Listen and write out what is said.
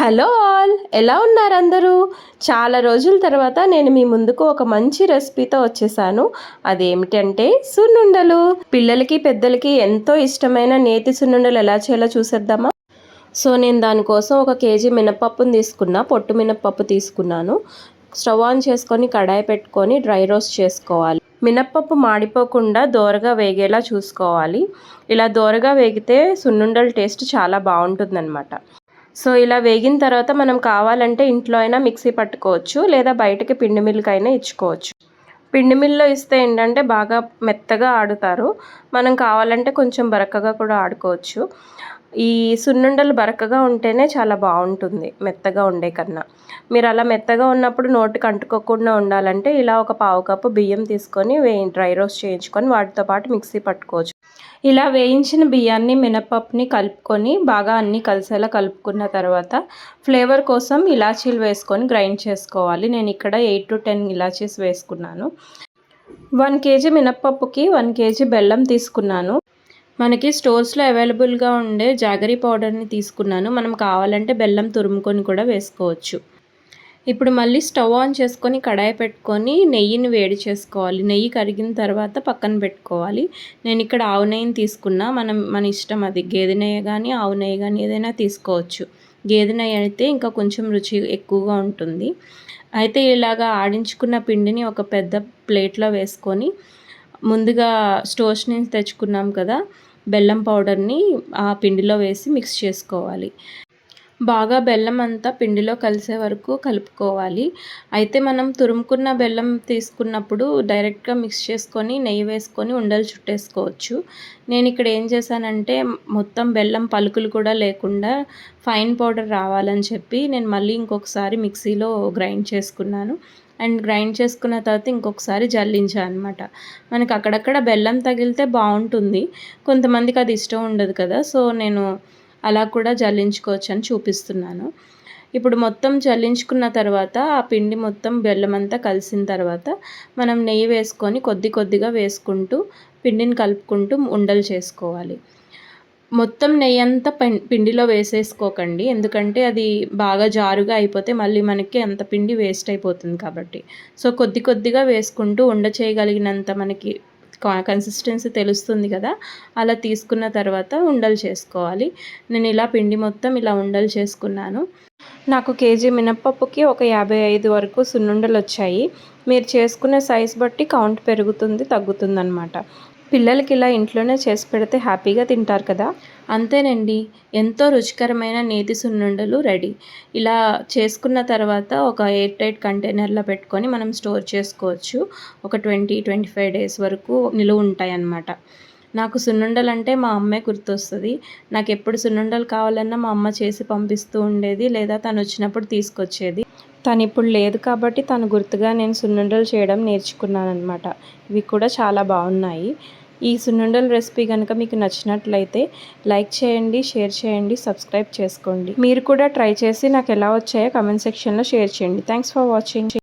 Hello all ఎలా ఉన్నారు అందరూ? చాలా రోజుల తర్వాత నేను మీ ముందుకు ఒక మంచి రెసిపీతో వచ్చేసాను. అదేమిటంటే సున్నుండలు. పిల్లలకి పెద్దలకి ఎంతో ఇష్టమైన నేతి సున్నుండలు ఎలా చేయాలో చూసేద్దామా? సో నేను దానికోసం ఒక కేజీ మినపప్పును తీసుకున్నా పొట్టు మినపప్పు తీసుకున్నాను. స్టవ్ ఆన్ చేసుకొని కడాయి పెట్టుకొని డ్రై రోస్ట్ చేసుకోవాలి. మినప్పప్పు మాడిపోకుండా దోరగా వేగేలా చూసుకోవాలి. ఇలా దోరగా వేగితే సున్నుండల టేస్ట్ చాలా బాగుంటుందన్నమాట. సో ఇలా వేగిన తర్వాత మనం కావాలంటే ఇంట్లో అయినా మిక్సీ పట్టుకోవచ్చు లేదా బయటకి పిండి మిల్క్ అయినా ఇచ్చుకోవచ్చు. పిండి మిల్లో ఇస్తే ఏంటంటే బాగా మెత్తగా ఆడుతారు. మనం కావాలంటే కొంచెం బరకగా కూడా ఆడుకోవచ్చు. ఈ సున్నుండలు బరకగా ఉంటేనే చాలా బాగుంటుంది మెత్తగా ఉండే కన్నా. మీరు అలా మెత్తగా ఉన్నప్పుడు నోటికి అంటుకోకుండా ఉండాలంటే ఇలా ఒక పావు కప్పు బియ్యం తీసుకొని వే డ్రై రోస్ట్ చేయించుకొని వాటితో పాటు మిక్సీ పట్టుకోవచ్చు. ఇలా వేయించిన బియ్యాన్ని మినపప్పుని కలుపుకొని బాగా అన్నీ కలిసేలా కలుపుకున్న తర్వాత ఫ్లేవర్ కోసం ఇలాచీలు వేసుకొని గ్రైండ్ చేసుకోవాలి. నేను ఇక్కడ ఎయిట్ టు టెన్ ఇలాచీస్ వేసుకున్నాను. వన్ కేజీ మినప్పప్పుకి వన్ కేజీ బెల్లం తీసుకున్నాను. మనకి స్టోర్స్లో అవైలబుల్గా ఉండే జాగరీ పౌడర్ని తీసుకున్నాను. మనం కావాలంటే బెల్లం తురుముకొని కూడా వేసుకోవచ్చు. ఇప్పుడు మళ్ళీ స్టవ్ ఆన్ చేసుకొని కడాయి పెట్టుకొని నెయ్యిని వేడి చేసుకోవాలి. నెయ్యి కరిగిన తర్వాత పక్కన పెట్టుకోవాలి. నేను ఇక్కడ ఆవు నెయ్యిని తీసుకున్నా. మనం మన ఇష్టం అది. గేదె నెయ్యి కానీ ఆవు నెయ్యి కానీ ఏదైనా తీసుకోవచ్చు. గేదె నెయ్యి అయితే ఇంకా కొంచెం రుచి ఎక్కువగా ఉంటుంది. అయితే ఇలాగా ఆడించుకున్న పిండిని ఒక పెద్ద ప్లేట్లో వేసుకొని ముందుగా స్టోర్స్ నుంచి తెచ్చుకున్నాం కదా బెల్లం పౌడర్ని ఆ పిండిలో వేసి మిక్స్ చేసుకోవాలి. బాగా బెల్లం అంతా పిండిలో కలిసే వరకు కలుపుకోవాలి. అయితే మనం తురుముకున్న బెల్లం తీసుకున్నప్పుడు డైరెక్ట్గా మిక్స్ చేసుకొని నెయ్యి వేసుకొని ఉండలు చుట్టేసుకోవచ్చు. నేను ఇక్కడ ఏం చేశానంటే మొత్తం బెల్లం పలుకులు కూడా లేకుండా ఫైన్ పౌడర్ రావాలని చెప్పి నేను మళ్ళీ ఇంకొకసారి మిక్సీలో గ్రైండ్ చేసుకున్నాను. అండ్ గ్రైండ్ చేసుకున్న తర్వాత ఇంకొకసారి జల్లించాను అనమాట మనకి అక్కడక్కడ బెల్లం తగిలితే బాగుంటుంది. కొంతమందికి అది ఇష్టం ఉండదు కదా సో నేను అలా కూడా జల్లించుకోవచ్చు అని చూపిస్తున్నాను. ఇప్పుడు మొత్తం జల్లించుకున్న తర్వాత ఆ పిండి మొత్తం బెల్లం అంతా కలిసిన తర్వాత మనం నెయ్యి వేసుకొని కొద్ది కొద్దిగా వేసుకుంటూ పిండిని కలుపుకుంటూ ఉండలు చేసుకోవాలి. మొత్తం నెయ్యి అంతా పిండిలో వేసేసుకోకండి. ఎందుకంటే అది బాగా జారుగా అయిపోతే మళ్ళీ మనకి అంత పిండి వేస్ట్ అయిపోతుంది కాబట్టి. సో కొద్ది కొద్దిగా వేసుకుంటూ ఉండ చేయగలిగినంత మనకి కన్సిస్టెన్సీ తెలుస్తుంది కదా అలా తీసుకున్న తర్వాత ఉండలు చేసుకోవాలి. నేను ఇలా పిండి మొత్తం ఇలా ఉండలు చేసుకున్నాను. నాకు కేజీ మినప్పప్పుకి ఒక యాభై ఐదు వరకు సున్నుండలు వచ్చాయి మీరు చేసుకునే సైజ్ బట్టి కౌంట్ పెరుగుతుంది తగ్గుతుంది అనమాట పిల్లలకి ఇలా ఇంట్లోనే చేసి పెడితే హ్యాపీగా తింటారు కదా? అంతేనండి. ఎంతో రుచికరమైన నేతి సున్నుండలు రెడీ. ఇలా చేసుకున్న తర్వాత ఒక ఎయిర్ టైట్ కంటైనర్లో పెట్టుకొని మనం స్టోర్ చేసుకోవచ్చు. ఒక ట్వంటీ ట్వంటీ ఫైవ్ డేస్ వరకు నిలువ ఉంటాయి అన్నమాట నాకు సున్నుండలు అంటే మా అమ్మే గుర్తొస్తుంది. నాకు ఎప్పుడు సున్నుండలు కావాలన్నా మా అమ్మ చేసి పంపిస్తూ ఉండేది లేదా తను వచ్చినప్పుడు తీసుకొచ్చేది. తను ఇప్పుడు లేదు కాబట్టి తను గుర్తుగా నేను సున్నుండలు చేయడం నేర్చుకున్నాను అనమాట ఇవి కూడా చాలా బాగున్నాయి. ఈ సున్నుండల రెసిపీ కనుక మీకు నచ్చినట్లయితే లైక్ చేయండి షేర్ చేయండి సబ్స్క్రైబ్ చేసుకోండి. మీరు కూడా ట్రై చేసి నాకు ఎలా వచ్చాయో కమెంట్ సెక్షన్లో షేర్ చేయండి. Thanks for watching